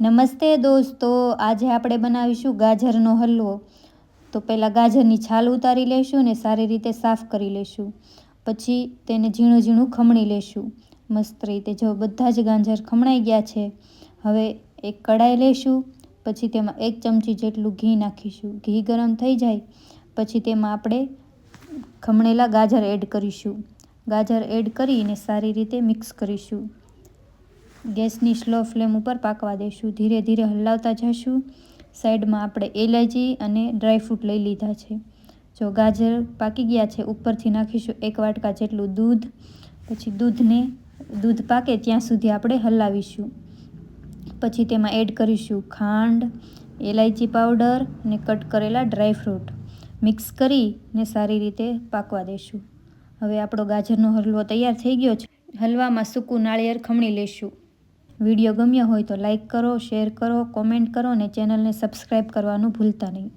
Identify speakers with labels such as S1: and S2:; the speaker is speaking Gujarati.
S1: નમસ્તે દોસ્તો, આજે આપણે બનાવીશું ગાજરનો હલવો. તો પહેલાં ગાજરની છાલ ઉતારી લઈશું ને સારી રીતે સાફ કરી લઈશું પછી તેને ઝીણું ઝીણું ખમણી લઈશું મસ્ત રીતે જો બધા જ ગાજર ખમણાઈ ગયા છે, હવે એક કડાઈ લઈશું પછી તેમાં એક ચમચી જેટલું ઘી નાખીશું. ઘી ગરમ થઈ જાય, પછી તેમાં આપણે ખમણેલા ગાજર એડ કરીશું. ગાજર એડ કરીને સારી રીતે મિક્સ કરીશું. ગેસની સ્લો ફ્લેમ ઉપર પાકવા દઈશું. ધીરે ધીરે હલાવતા જઈશું સાઈડમાં આપણે એલાયચી અને ડ્રાયફ્રૂટ લઈ લીધા છે. જો ગાજર પાકી ગયા છે, ઉપરથી નાખીશું એક વાટકા જેટલું દૂધ. પછી દૂધને, દૂધ પાકે ત્યાં સુધી આપણે હલાવીશું. પછી તેમાં એડ કરીશું ખાંડ એલાયચી પાવડર અને કટ કરેલા ડ્રાયફ્રૂટ મિક્સ કરીને સારી રીતે પાકવા દઈશું. હવે આપણો ગાજરનો હલવો તૈયાર થઈ ગયો છે. હલવામાં સૂકું નાળિયેર ખમણી લઈશું. વીડિયો ગમ્યો હોય તો લાઇક કરો, શેર કરો, કોમેન્ટ કરો અને ચેનલને સબસ્ક્રાઈબ કરવાનું ભૂલતા નહીં.